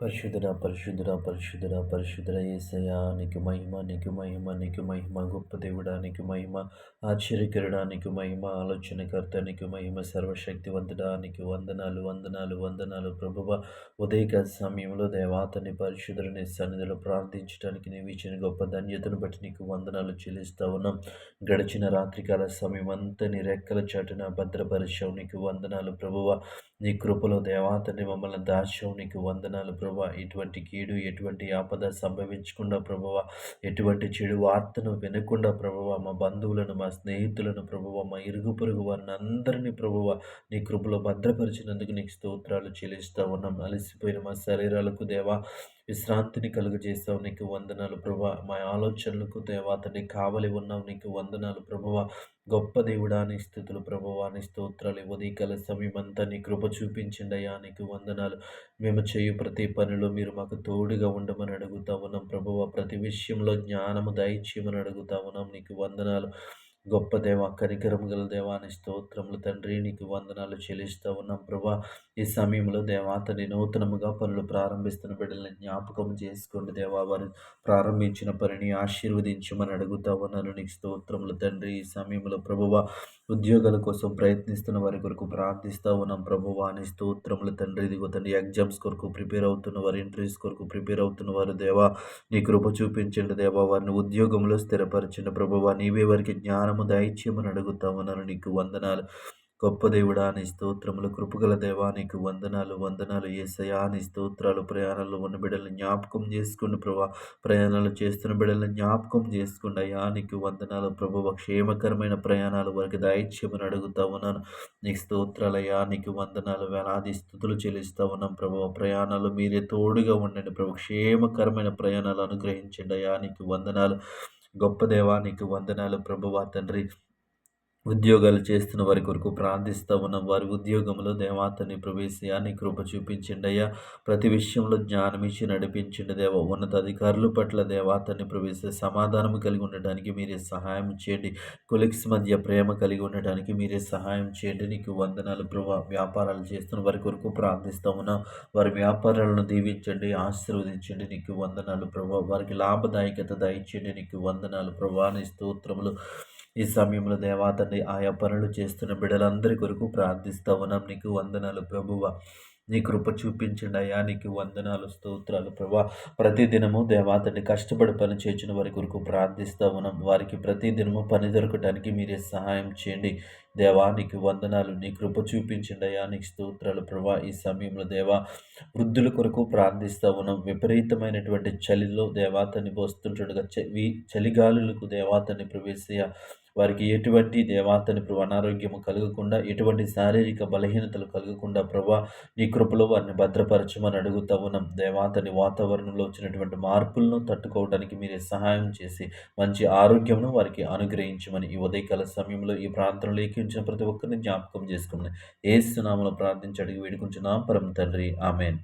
పరిశుద్ధుడ పరిశుద్ధుడ పరిశుద్ధుడ పరిశుద్ధుడ ఏసయా నీకు మహిమ నీకు మహిమ నీకు మహిమ గొప్ప దేవుడా నీకు మహిమ ఆశ్చర్యకరుడా నీకు మహిమ ఆలోచనకర్త నీకు మహిమ సర్వశక్తివంతుడా నీకు వందనాలు వందనాలు వందనాలు ప్రభువ. ఉదయక సమయంలో దేవాతని పరిశుద్ధుని సన్నిధిలో ప్రార్థించడానికి నీవు ఇచ్చిన గొప్ప ధన్యతను బట్టి నీకు వందనాలు చెల్లిస్తా ఉన్నాం. గడిచిన రాత్రికాల సమయం అంతా నీ రెక్కల చాటున భద్రపరిచావు నీకు వందనాలు ప్రభువ. నీ కృపలో దేవాతని మమ్మల్ని దాచావు నీకు వందనాలు ప్రభు ప్రభా ఎటువంటి కీడు ఎటువంటి ఆపద సంభవించకుండా ప్రభువ ఎటువంటి చెడు వార్తను వినకుండా ప్రభువ మా బంధువులను మా స్నేహితులను ప్రభువ మా ఇరుగు పొరుగు వారిని అందరినీ ప్రభువ నీ కృపలో భద్రపరిచినందుకు నీకు స్తోత్రాలు చెల్లిస్తూ ఉన్నాం. అలసిపోయిన మా శరీరాలకు దేవా విశ్రాంతిని కలుగజేస్తావు. నీకు వందనాలు ప్రభా మా ఆలోచనలకు దేవా అతన్ని కావలి ఉన్నావు. నీకు వందనాలు ప్రభువ. గొప్ప దేవుడాని స్థితులు ప్రభువాని స్తోత్రాలు ఉదయకాల సమయమంతా నీ కృప చూపించండి అయ్యా. నీకు వందనాలు. మేము చేయు ప్రతి పనిలో మీరు మాకు తోడుగా ఉండమని అడుగుతా ఉన్నాం. ప్రభువ ప్రతి విషయంలో జ్ఞానము దయచేయమని అడుగుతా ఉన్నాం. నీకు వందనాలు. గొప్ప దేవ కనికరం గల దేవాని స్తోత్రములు తండ్రి నీకు వందనాలు చెల్లిస్తూ ఉన్నాం ప్రభా. ఈ సమయంలో దేవా అతని నూతనముగా పనులు ప్రారంభిస్తున్న బిడ్డల్ని జ్ఞాపకం చేసుకోండి దేవా. వారు ప్రారంభించిన పనిని ఆశీర్వదించమని అడుగుతా ఉన్నాను. నీకు స్తోత్రములు తండ్రి ఈ సమయంలో ప్రభువ ఉద్యోగాల కోసం ప్రయత్నిస్తున్న వారి కొరకు ప్రార్థిస్తూ ఉన్నాం ప్రభువా. అని స్తోత్రములు తండ్రి ఇదిగో తండ్రి ఎగ్జామ్స్ కొరకు ప్రిపేర్ అవుతున్న వారు ఇంటర్వ్యూస్ కొరకు ప్రిపేర్ అవుతున్న వారు దేవా. నీ కృప చూపించండి దేవా. వారిని ఉద్యోగంలో స్థిరపరచండి ప్రభువా. నీవే వారికి జ్ఞానం దయచేయమని అడుగుతా ఉన్నాను నీకు వందనాలు. గొప్ప దేవుడా నీ స్తోత్రములు కృపగల దేవానికి వందనాలు వందనాలు. ఏసయా నీ స్తోత్రాలు ప్రయాణాలు ఉన్న బిడ్డలను జ్ఞాపకం చేసుకోండి ప్రభా. ప్రయాణాలు చేస్తున్న బిడ్డలను జ్ఞాపకం చేసుకోండి అయ్యా. నీకు వందనాలు ప్రభువ క్షేమకరమైన ప్రయాణాలు వారికి దాయిత్యమని అడుగుతా ఉన్నాను నీకు స్తోత్రాలయ్యా నీకు వందనాలు వేలాది స్థుతులు చెల్లిస్తా ఉన్నాం ప్రభు ప్రయాణాలు మీరే తోడుగా ఉండండి ప్రభు. క్షేమకరమైన ప్రయాణాలు అనుగ్రహించండి అయ్యా. నీకు వందనాలు. గొప్ప దేవానికి వందనాలు ప్రభువా తండ్రి. ఉద్యోగాలు చేస్తున్న వారి కొరకు ప్రార్థిస్తూ ఉన్నాం. వారి ఉద్యోగంలో దేవాతని ప్రవేశయాన్ని కృప చూపించిండయ్యా ప్రతి విషయంలో జ్ఞానం ఇచ్చి దేవ. ఉన్నత అధికారుల పట్ల దేవాతని ప్రవేశ సమాధానం కలిగి ఉండటానికి మీరే సహాయం చేయండి. కొలిక్స్ మధ్య ప్రేమ కలిగి ఉండటానికి మీరే సహాయం చేయండి. నీకు వందనాలు ప్రభా. వ్యాపారాలు చేస్తున్న వారి కొరకు ప్రార్థిస్తూ ఉన్నాం. వారి వ్యాపారాలను దీవించండి ఆశీర్వదించండి. నీకు వందనాలు ప్రభా. వారికి లాభదాయకత దయచేయండి. నీకు వందనాలు ప్రభా. నీ స్తోత్రములు ఈ సమయంలో దేవాతని ఆయా పనులు చేస్తున్న బిడ్డలందరి కొరకు ప్రార్థిస్తా ఉన్నాం. నీకు వందనాలు ప్రభువ. నీ కృప చూపించండి అయ్యా. నీకు వందనాలు స్తోత్రాలు. ప్రభా ప్రతిదినము దేవాతని కష్టపడి పని చేసిన వారి కొరకు ప్రార్థిస్తూ ఉన్నాం వారికి ప్రతిదినము పని దొరకటానికి మీరే సహాయం చేయండి. దేవా నీకు వందనాలు నీ కృప చూపించండి అయ్యా. నీకు స్తోత్రాలు ప్రభా ఈ సమయంలో దేవా వృద్ధుల కొరకు ప్రార్థిస్తూ ఉన్నాం విపరీతమైనటువంటి చలిలో దేవాతని పోస్తుంటుండగా. చలిగాలులకు దేవాతని ప్రవేశ వారికి ఎటువంటి దేవాతని ప్రభు అనారోగ్యము కలగకుండా ఎటువంటి శారీరక బలహీనతలు కలగకుండా ప్రభా నీ కృపలో వారిని భద్రపరచమని అడుగుతా ఉన్నాం. దేవాతని వాతావరణంలో వచ్చినటువంటి మార్పులను తట్టుకోవడానికి మీరే సహాయం చేసి మంచి ఆరోగ్యమును వారికి అనుగ్రహించమని ఈ ఉదయకాల సమయంలో ఈ ప్రాంతంలో ఏకించిన ప్రతి ఒక్కరిని జ్ఞాపకం చేసుకోమని ఏసునామలో ప్రార్థించి అడిగి వేడుకుంటున్నాం పరం తండ్రి. ఆమెన్.